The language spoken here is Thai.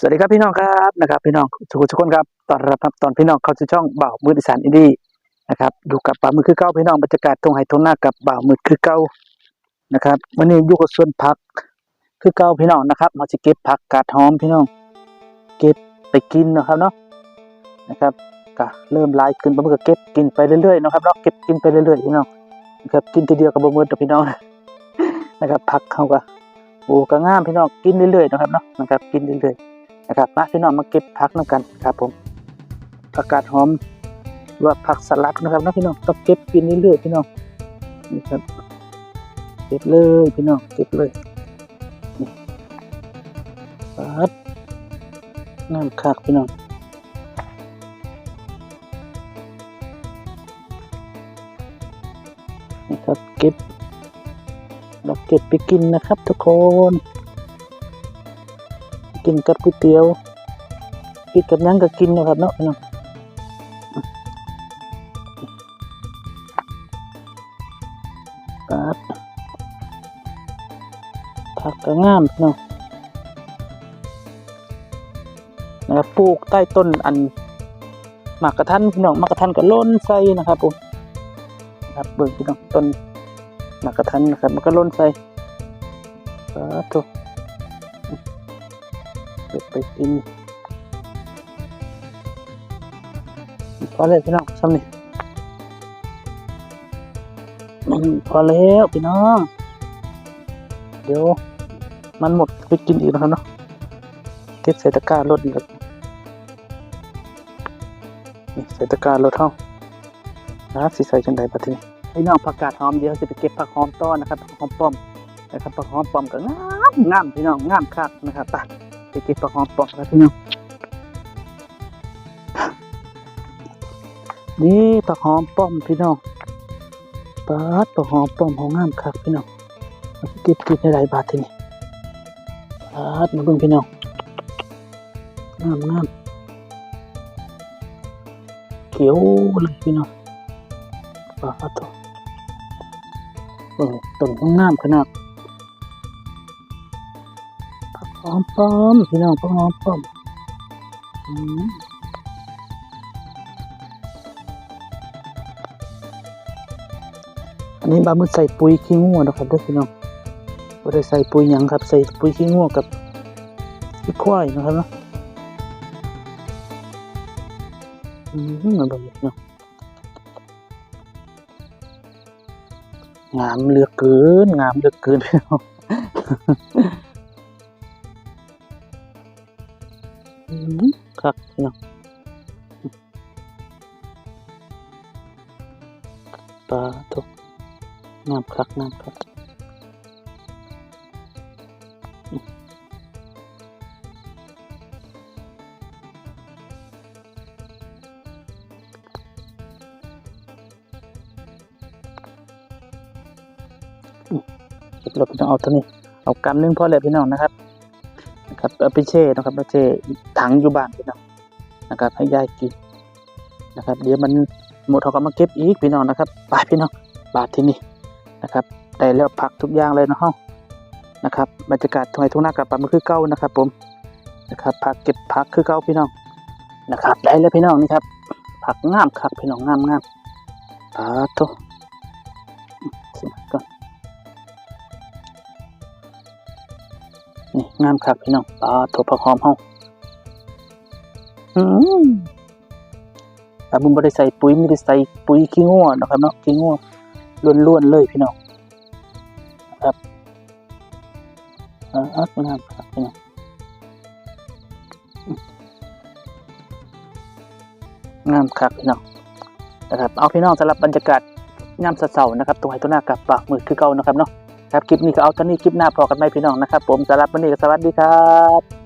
สวัสดีครับพี่น้องครับนะครับพี่น้องทุกทุกคนครับตอนรับครับตอนพี่น้องเข้าสู่ช่องบ่าวมือดิสานอินดี้นะครับอยู่กับบ่าวมือคือเก้าพี่น้องบรรยากาศตรงไห้ตรงหน้ากับบ่าวมือคือเก้านะครับวันนี้อยู่กับสวนผักคือเก้าพี่น้องนะครับมาจะเก็บผักกาดหอมพี่น้อง เก็บไปกินนะครับเนาะนะครับก็เริ่มลายขึ้นบ่มือก็เก็บกินไปเรื่อยๆนะครับเนาะเก็บกินไปเรื่อยๆพี่น้องนะครับกินทีเดียวกับบ่มือต่อพี่น้องนะครับผักเขาก็โอ้ก็ง่ามพี่น้องกินเรื่อยๆนะครับเนาะนะครับกินเรื่อยๆ นะครับมาพี่น้องมาเก็บผักน้ำกันครับผมผักกาดหอมหรือว่าผักสลัดนะครับนะพี่น้องต้องเก็บกินเรื่อยๆพี่น้องนี่ครับเก็บเลยพี่น้องเก็บเลยนี่ปัดน้ำคักพี่น้องนี่ครับเก็บเราเก็บไปกินนะครับทุกคน กินกับก๋วยเตี๋ยว กินกับหยังก็กินนะครับเนาะน้องครับผักก็งามพี่น้องนะครับปลูกใต้ต้นอันหมากกระทันพี่น้องหมากกระทันก็ล้นใส่นะครับผมนะครับเบิ่งพี่น้องต้นหมากกระทันนะครับ มันก็ล้นใส่ครับทุก ไปกินพอเลยพี่น้องซ้ำนี่อืมพอแล้วพี่น้อง เดี๋ยว มันหมดไปกินอีกนะครับเนาะเก็บใส่ตะกร้ารถอีกแล้วนี่ใส่ตะกร้ารถเท่านะสิใส่จังใดปะทีนี้พี่น้องผักกาดหอมเดี๋ยวจะไปเก็บผักหอมต้อนนะครับผักหอมป้อมนะครับผักหอมป้อมก็งามงามพี่น้องงามคักนะครับไป ไปเก็บปลาหอมปอกแล้วพี่น้องนี่ปลาหอมป้อมพี่น้องปาดปลาหอมป้อมของงามคักพี่น้องเก็บกินในหลายบาททีนี้ปาดมาเบิ่งพี่น้องงามงามเขียวเลยพี่น้องปาดตัวเบิ่งต้นของงามขนาด อมป้อมพี่น้องหอมป้อมอืมอันนี้บามือใส่ปุ๋ยขี้งัวนะครับเด้วยพี่น้องไม่ได้ใส่ปุ๋ยหยังครับ ใส่ปุ๋ยขี้งัวกับขี้ควายนะครับเนาะอืมมาเบิ่งเนาะงามเหลือเกิน งามเหลือเกินพี่น้อง ครับพี่น้องปลาทุกน้ำคักน้ำคักเรถพี่น้องเอาตัวนี้ เอากำนึงพอเลยพี่น้องนะครับ ครับเอาไปแช่นะครับไปแช่ถังอยู่บ้านพี่น้องนะครับ ให้ยายกินนะครับ เดี๋ยวมันหมดเขาก็มาเก็บอีกพี่น้องนะครับไปพี่น้องบาทที่นี่นะครับได้แล้วผักทุกอย่างเลยนะฮะนะครับบรรยากาศทุ่งไร่ทุ่งนากับปลามันคือเก้านะครับ ผมนะครับผักเก็บผักคือเก้าพี่น้องนะครับ ได้แล้วพี่น้องนี่ครับ ผักงามครับพี่น้องงามงามปลาทุกสิก่อน งามคักพี่น้องปลาถั่วผักหอมเฮาอืมแต่บุญบริใส่ปุ๋ยไม่ได้ใส่ปุ๋ยขี้งัวนะครับเนาะขี้งัวล้วนๆเลยพี่น้องครับอ่างามครับพี่น้องงามคักพี่น้องนะครับเอาพี่น้องสำหรับบรรยากาศยามเสาร์ๆนะครับตรงไหตัวหน้ากับปากมือคือเก่านะครับเนาะ ครับคลิปนี้ก็เอาเท่านี้คลิปหน้าพอกันไหมพี่น้องนะครับ ผมสำหรับวันนี้ก็สวัสดีครับ